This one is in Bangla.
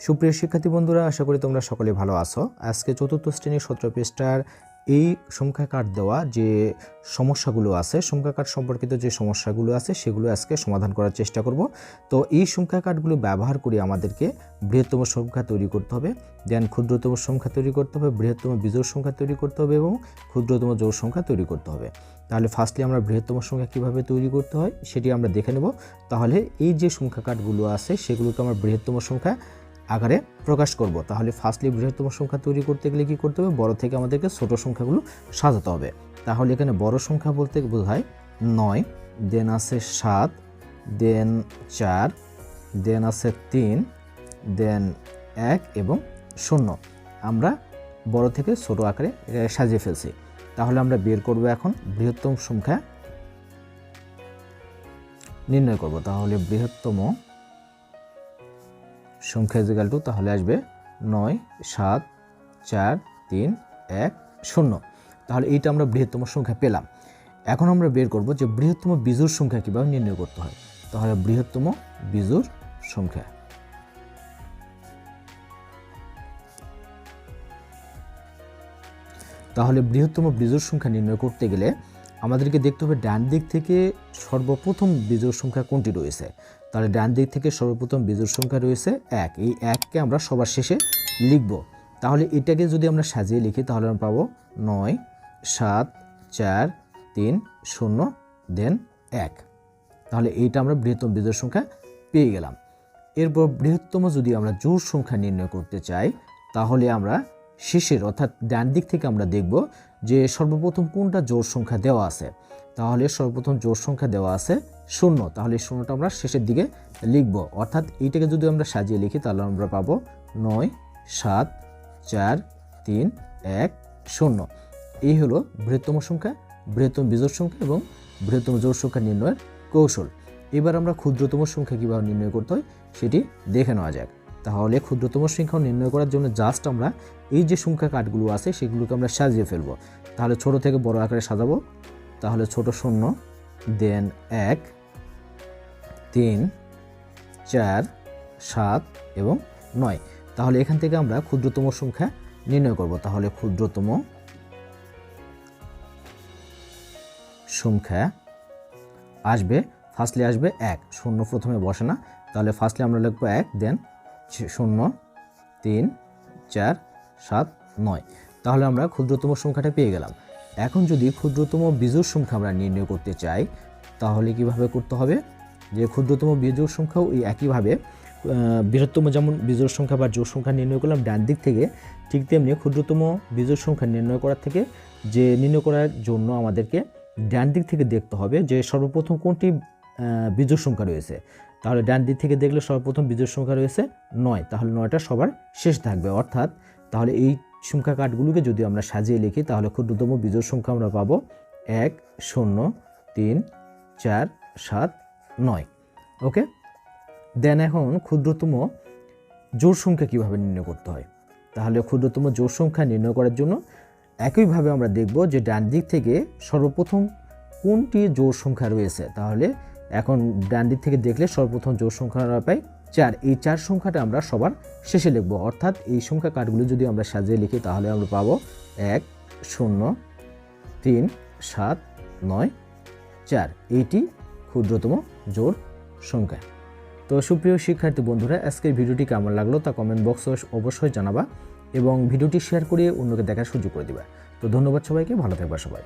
সুপ্রিয় শিক্ষার্থী বন্ধুরা, আশা করি তোমরা সকলে ভালো আছো। আজকে চতুর্থ শ্রেণির সতেরো পৃষ্ঠার এই সংখ্যা কার্ড দেওয়া যে সমস্যাগুলো আছে, সংখ্যা কার্ড সম্পর্কিত যে সমস্যাগুলো আছে, সেগুলো আজকে সমাধান করার চেষ্টা করব। তো এই সংখ্যা কার্ডগুলো ব্যবহার করে আমাদেরকে বৃহত্তম সংখ্যা তৈরি করতে হবে। দেন ক্ষুদ্রতম সংখ্যা তৈরি করতে হবে, বৃহত্তম বিজোড় সংখ্যা তৈরি করতে হবে এবং ক্ষুদ্রতম জোড় সংখ্যা তৈরি করতে হবে। তাহলে ফার্স্টলি আমরা বৃহত্তম সংখ্যা কীভাবে তৈরি করতে হয়, সেটি আমরা দেখে নেব। তাহলে এই যে সংখ্যা কার্ডগুলো আছে, সেগুলোকে আমরা বৃহত্তম সংখ্যা আকারে প্রকাশ করব। তাহলে ফার্স্টলি বৃহত্তম সংখ্যা তৈরি করতে গেলে কি করতে হবে? বড় থেকে আমাদেরকে ছোট সংখ্যাগুলো সাজাতে হবে। তাহলে এখানে বড় সংখ্যা বলতে বোঝায় নয় দেন আছে সাত দেন চার দেন আছে তিন দেন এক এবং শূন্য। আমরা বড় থেকে ছোট আকারে সাজিয়ে ফেলছি। তাহলে আমরা বের করব এখন বৃহত্তম সংখ্যা নির্ণয় করব। তাহলে বৃহত্তম সংখ্যা ইজিক্যাল টু তাহলে আসবে নয়, সাত, চার, তিন, এক, শূন্য। তাহলে এইটা আমরা বৃহত্তম সংখ্যা পেলাম। এখন আমরা বের করব যে বৃহত্তম বিজুর সংখ্যা কীভাবে নির্ণয় করতে হয়। তাহলে বৃহত্তম বিজুর সংখ্যা। তাহলে বৃহত্তম বিজোড় সংখ্যা নির্ণয় করতে গেলে আমাদেরকে দেখতে হবে ডান দিক থেকে সর্বপ্রথম বিজোড় সংখ্যা কোনটি রয়েছে। তাহলে ডান দিক থেকে সর্বপ্রথম বিজোড় সংখ্যা রয়েছে এক। এই এককে আমরা সবার শেষে লিখব। তাহলে এটাকে যদি আমরা সাজিয়ে লিখি, তাহলে আমরা পাবো নয়, সাত, চার, তিন, শূন্য, দেন এক। তাহলে এইটা আমরা বৃহত্তম বিজোড় সংখ্যা পেয়ে গেলাম। এরপর বৃহত্তম যদি আমরা জোর সংখ্যা নির্ণয় করতে চাই, তাহলে আমরা শেষের অর্থাৎ ডান দিক থেকে আমরা দেখব যে সর্বপ্রথম কোনটা জোড় সংখ্যা দেওয়া আছে? তাহলে সর্বপ্রথম জোড় সংখ্যা দেওয়া আছে শূন্য। তাহলে শূন্যটা আমরা শেষের দিকে লিখব। অর্থাৎ এইটাকে যদি আমরা সাজিয়ে লিখি, তাহলে আমরা পাবো নয়, সাত, চার, তিন, এক, শূন্য। এই হলো বৃহত্তম সংখ্যা, বৃহত্তম বিজোড় সংখ্যা এবং বৃহত্তম জোড় সংখ্যা নির্ণয়ের কৌশল। এবার আমরা ক্ষুদ্রতম সংখ্যা কীভাবে নির্ণয় করতে হয়, সেটি দেখে নেওয়া যাক। তাহলে ক্ষুদ্রতম সংখ্যা নির্ণয় করার জন্য জাস্ট আমরা এই যে সংখ্যা কাঠগুলো আছে সেগুলোকে আমরা সাজিয়ে ফেলব। তাহলে ছোট থেকে বড় আকারে সাজাবো। তাহলে ছোট শূন্য দেন এক, তিন, চার, সাত এবং নয়। তাহলে এখান থেকে আমরা ক্ষুদ্রতম সংখ্যা নির্ণয় করব। তাহলে ক্ষুদ্রতম সংখ্যা আসবে ফার্স্টলি আসবে এক। শূন্য প্রথমে বসে না। তাহলে ফার্স্টলি আমরা লিখব এক দেন শূন্য, তিন, চার, সাত, নয়। তাহলে আমরা ক্ষুদ্রতম সংখ্যাটা পেয়ে গেলাম। এখন যদি ক্ষুদ্রতম বিজোড় সংখ্যা আমরা নির্ণয় করতে চাই, তাহলে কীভাবে করতে হবে? যে ক্ষুদ্রতম বিজোড় সংখ্যাও এই একইভাবে বৃহত্তম যেমন বিজোড় সংখ্যা বা জোড় সংখ্যা নির্ণয় করলাম ডান দিক থেকে, ঠিক তেমনি ক্ষুদ্রতম বিজোড় সংখ্যা নির্ণয় করার থেকে যে নির্ণয় করার জন্য আমাদেরকে ডান দিক থেকে দেখতে হবে যে সর্বপ্রথম কোনটি বিজোড় সংখ্যা রয়েছে। তাহলে ডান দিক থেকে দেখলে সর্বপ্রথম বিজোড় সংখ্যা রয়েছে নয়। তাহলে নয়টা সবার শেষ থাকবে। অর্থাৎ তাহলে এই সংখ্যা কার্ডগুলোকে যদি আমরা সাজিয়ে লিখি, তাহলে ক্ষুদ্রতম বিজোড় সংখ্যা আমরা পাবো এক, শূন্য, তিন, চার, সাত, নয়। ওকে? দেন এখন ক্ষুদ্রতম জোড় সংখ্যা কীভাবে নির্ণয় করতে হয়? তাহলে ক্ষুদ্রতম জোড় সংখ্যা নির্ণয় করার জন্য একইভাবে আমরা দেখব যে ডান দিক থেকে সর্বপ্রথম কোনটি জোর সংখ্যা রয়েছে। তাহলে এখন ডান দিক থেকে দেখলে সর্বপ্রথম জোড় সংখ্যা পাই চার। এই চার সংখ্যাটা আমরা সবার শেষে লিখব। অর্থাৎ এই সংখ্যা কার্ডগুলো যদি আমরা সাজিয়ে লিখি, তাহলে আমরা পাবো এক, শূন্য, তিন, সাত, নয়, চার। এইটি ক্ষুদ্রতম জোড় সংখ্যা। তো সুপ্রিয় শিক্ষার্থী বন্ধুরা, আজকের ভিডিওটি কেমন লাগল তা কমেন্ট বক্সে অবশ্যই জানাবা এবং ভিডিওটি শেয়ার করে অন্যকে দেখার সুযোগ করে দিবা। তো ধন্যবাদ সবাইকে, ভালো থাকবা সবাই।